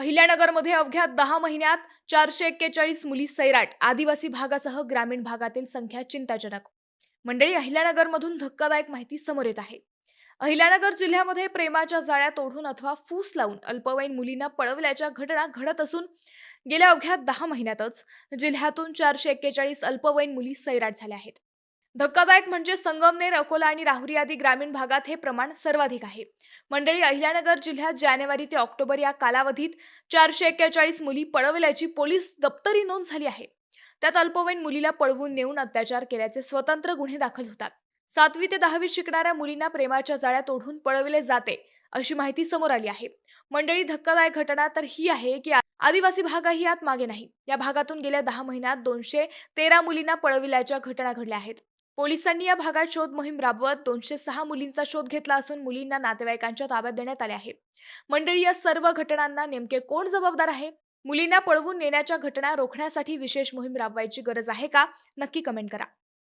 अहिल्यानगरमध्ये अवघ्या दहा महिन्यात चारशे एक्केचाळीस मुली सैराट आदिवासी भागासह ग्रामीण भागातील संख्या चिंताजनक. मंडळी अहिल्यानगरमधून धक्कादायक माहिती समोर येत आहे. अहिल्यानगर जिल्ह्यामध्ये प्रेमाच्या जाळ्यात ओढून अथवा फूस लावून अल्पवयीन मुलींना पळवल्याच्या घटना घडत असून गेल्या अवघ्या दहा महिन्यातच जिल्ह्यातून चारशे एक्केचाळीस अल्पवयीन मुली सैराट झाल्या आहेत. धक्कादायक म्हणजे संगमनेर अकोला आणि राहुरी आदी ग्रामीण भागात हे प्रमाण सर्वाधिक आहे. मंडळी अहिल्यानगर जिल्ह्यात जानेवारी ते ऑक्टोबर या कालावधीत चारशे एक्केचाळीस मुली पळवल्याची पोलीस दप्तरी नोंद झाली आहे. त्यात अल्पवयीन मुलीला पळवून नेऊन अत्याचार केल्याचे स्वतंत्र गुन्हे दाखल होतात. सातवी ते दहावी शिकणाऱ्या मुलींना प्रेमाच्या जाळ्यात ओढून पळविले जाते अशी माहिती समोर आली आहे. मंडळी धक्कादायक घटना तर ही आहे की आदिवासी भागही यात मागे नाही. या भागातून गेल्या दहा महिन्यात दोनशे तेरा मुलींना पळविल्याच्या घटना घडल्या आहेत. पोलिसांनी या भागात शोध मोहीम राबवत दोनशे सहा मुलींचा शोध घेतला असून मुलींना नातेवाईकांच्या ताब्यात देण्यात आले आहे. मंडळी या सर्व घटनांना नेमके कोण जबाबदार आहे? मुलींना पळवून नेण्याच्या घटना रोखण्यासाठी विशेष मोहीम राबवायची गरज आहे का? नक्की कमेंट करा.